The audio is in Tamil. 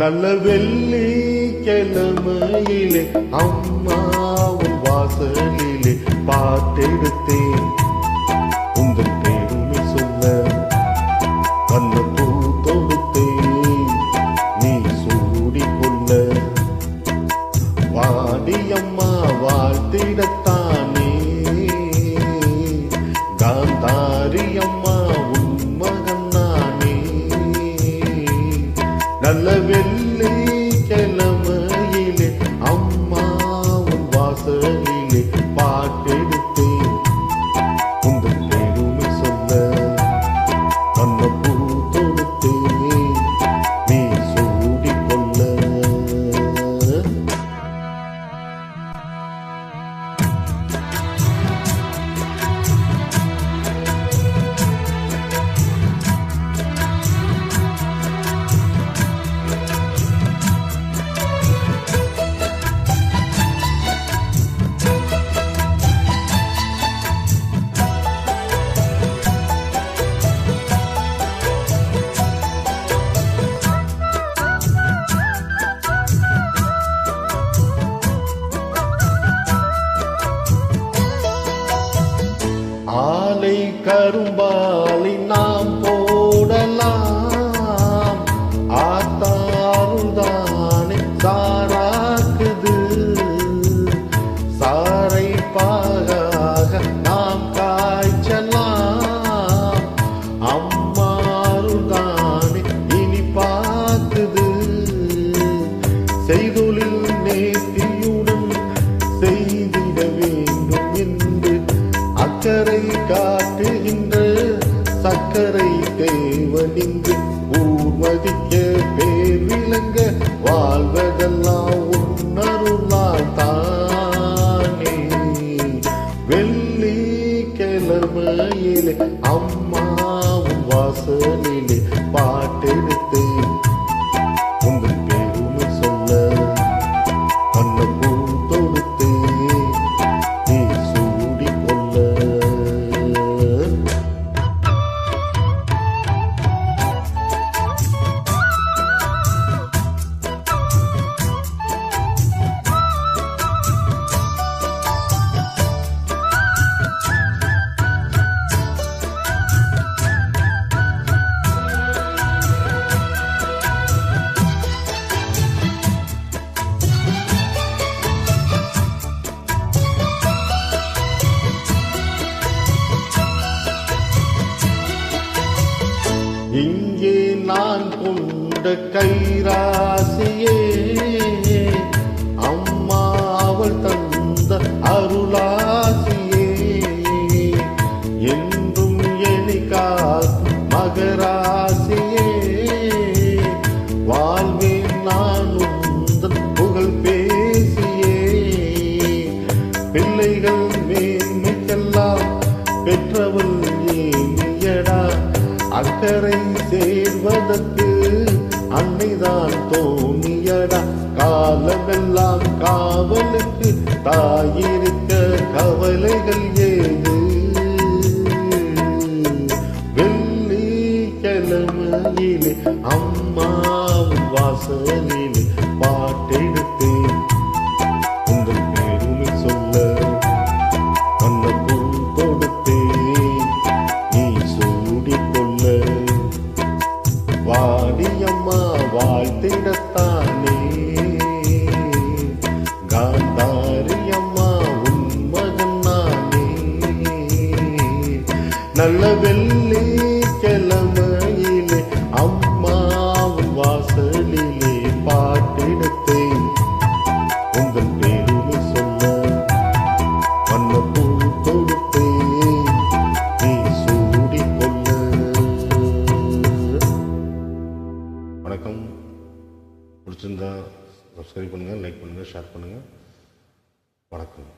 நல்ல வெள்ளி கிழமையிலே அம்மாவும் வாசலிலே பாட்டெடுத்தேன். உங்கள் பெருமை சொல்ல வண்ண பூ தொடுத்தேன் நீ சூடிக்கொள்ள வாடியம்மா வாழ்த்திடத்தானே. காந்தாரியம்மா கரும்பாலி நாம் போடலாம். ஆத்தாருதானே சாராக்குது. சாரை பாகாக நாம் காய்ச்சலாம். அம்மாருதானே இனி பார்க்குது. செய்தொழில் நேர்த்தியுடன் செய்திட வேண்டும் என்று அக்கறை வாழ்வதெல்லாம் உன்னருளால் தானே. வெள்ளி கிழமையிலே அம்மாவும் வாசலிலே நான் கொண்ட கைராசியே. அம்மா அவள் தந்த அருளாசியே. என்றும் எனி மகராசியே. வாழ்வில் நான் உந்தன் புகழ் பேசியே. பிள்ளைகள் மேன்மைக்கெல்லாம் பெற்றவள் ஏனியடா அக்கறை அன்னைதான் தோணியடா காலமெல்லாம் காவலுக்கு தாயிருக்க கவலைகள் ஏது? வெள்ளி கிழமையிலே அம்மாவும் வாசலிலே பாட்டெடுத்தேன். உங்கள் சொல்ல அந்த தொடுத்தேன். நீ சூடிக்கொள்ள வாடியம்மா வாழ்த்திடத்தானே. காந்தாரியம்மா உன்மகன் நானே. நல்ல வெள்ளி கிழமையிலே அம்மாவும் வாசலிலே பாட்டிடத்தை உங்கள் பிடிச்சிருந்தா சப்ஸ்கிரைப் பண்ணுங்கள் லைக் பண்ணுங்கள் ஷேர் பண்ணுங்கள் வணக்கம்.